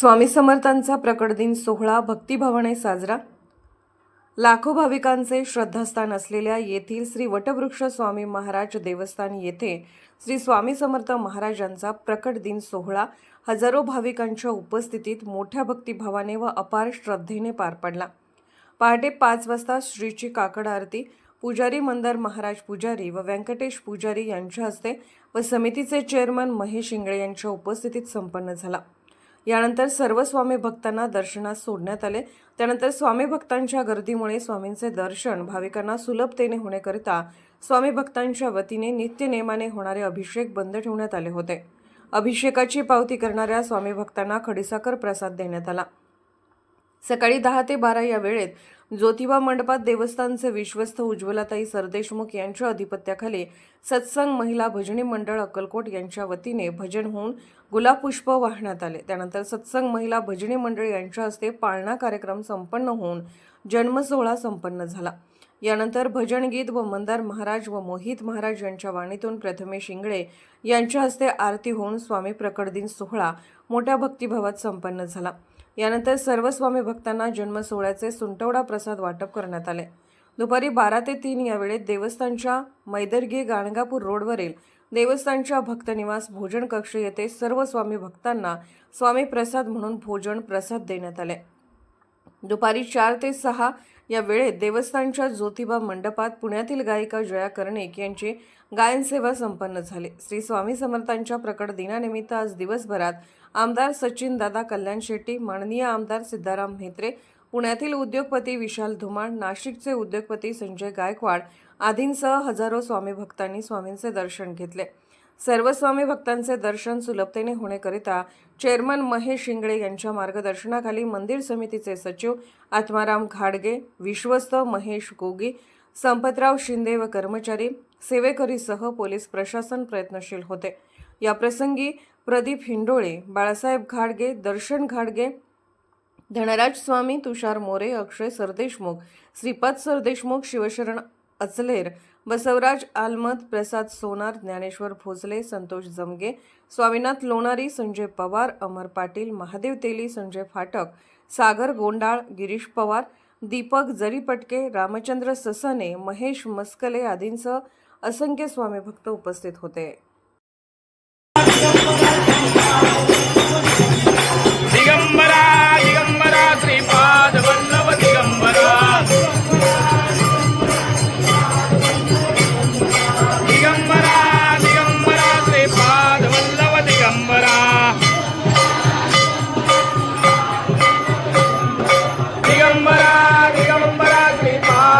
स्वामी समर्थांचा प्रकट दिन सोहळा भक्तिभावाने साजरा. लाखो भाविकांचे श्रद्धास्थान असलेल्या येथील श्री वटवृक्ष स्वामी महाराज देवस्थान येथे श्री स्वामी समर्थ महाराजांचा प्रकट दिन सोहळा हजारो भाविकांच्या उपस्थितीत मोठ्या भक्तिभावाने व अपार श्रद्धेने पार पडला. पहाटे पाच वाजता श्रीची काकड आरती पुजारी मंदार महाराज पुजारी व व्यंकटेश पुजारी यांच्या हस्ते व समितीचे चेअरमन महेश इंगळे यांच्या उपस्थितीत संपन्न झाला. यानंतर सर्व स्वामी भक्तांना दर्शनास सोडण्यात आले. त्यानंतर स्वामी भक्तांच्या गर्दीमुळे स्वामींचे दर्शन भाविकांना सुलभतेने होण्याकरिता स्वामी भक्तांच्या वतीने नित्यनेमाने होणारे अभिषेक बंद ठेवण्यात आले होते. अभिषेकाची पावती करणाऱ्या स्वामी भक्तांना खडीसाखर प्रसाद देण्यात आला. सकाळी दहा ते बारा या वेळेत ज्योतिबा मंडपात देवस्थानचे विश्वस्त उज्ज्वलाताई सरदेशमुख यांच्या अधिपत्याखाली सत्संग महिला भजनी मंडळ अक्कलकोट यांच्या वतीने भजन होऊन गुलाबपुष्प वाहण्यात आले. त्यानंतर सत्संग महिला भजनी मंडळ यांच्या हस्ते पाळणा कार्यक्रम संपन्न होऊन जन्मसोहळा संपन्न झाला. यानंतर भजन गीत व मंदार महाराज व मोहित महाराज यांच्या वाणीतून प्रथमेश इंगळे यांच्या हस्ते आरती होऊन स्वामी प्रकट दिन सोहळा मोठ्या भक्तिभावात संपन्न झाला. यानंतर सर्व स्वामी भक्तांना जन्मसोहळ्याचे सुंटवडा प्रसाद वाटप करण्यात आले. दुपारी बारा ते तीन या वेळेत देवस्थानच्या मैदर्गी गाणगापूर रोडवरील देवस्थानच्या भक्तनिवास भोजन कक्ष येथे सर्व स्वामी भक्तांना स्वामी प्रसाद म्हणून भोजन प्रसाद देण्यात आले. दुपारी चार ते सहा या वेळेत देवस्थानच्या ज्योतिबा मंडपात पुण्यातील गायिका जया कर्णिक यांची गायनसेवा संपन्न झाली. श्री स्वामी समर्थांच्या प्रकट दिनानिमित्त आज दिवसभरात आमदार सचिन दादा कल्याण शेट्टी माननीय आमदार सिद्धाराम म्हेत्रे पुण्यातील उद्योगपती विशाल धुमाळ नाशिकचे उद्योगपती संजय गायकवाड आदींसह हजारो स्वामी भक्तांनी स्वामींचे दर्शन घेतले. सर्व स्वामी भक्तांचे दर्शन सुलभतेने होण्याकरिता चेअरमन महेश शिंगळे यांच्या मार्गदर्शनाखाली मंदिर समितीचे सचिव आत्माराम घाडगे विश्वस्त महेश गोगी संपतराव शिंदे व कर्मचारी सेवेकरीसह पोलीस प्रशासन प्रयत्नशील होते. या प्रसंगी प्रदीप हिंडोळे बाळासाहेब घाडगे दर्शन घाडगे धनराज स्वामी तुषार मोरे अक्षय सरदेशमुख श्रीपाद सरदेशमुख शिवशरण अचलेर बसवराज आलमत प्रसाद सोनार ज्ञानेश्वर भोसले संतोष जमगे स्वामीनाथ लोणारी संजय पवार अमर पाटील महादेव तेली संजय फाटक सागर गोंडाळ गिरीश पवार दीपक जरीपटके रामचंद्र ससने महेश मस्कले आदींसह असंख्य स्वामी भक्त उपस्थित होते.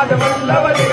श्रीपाद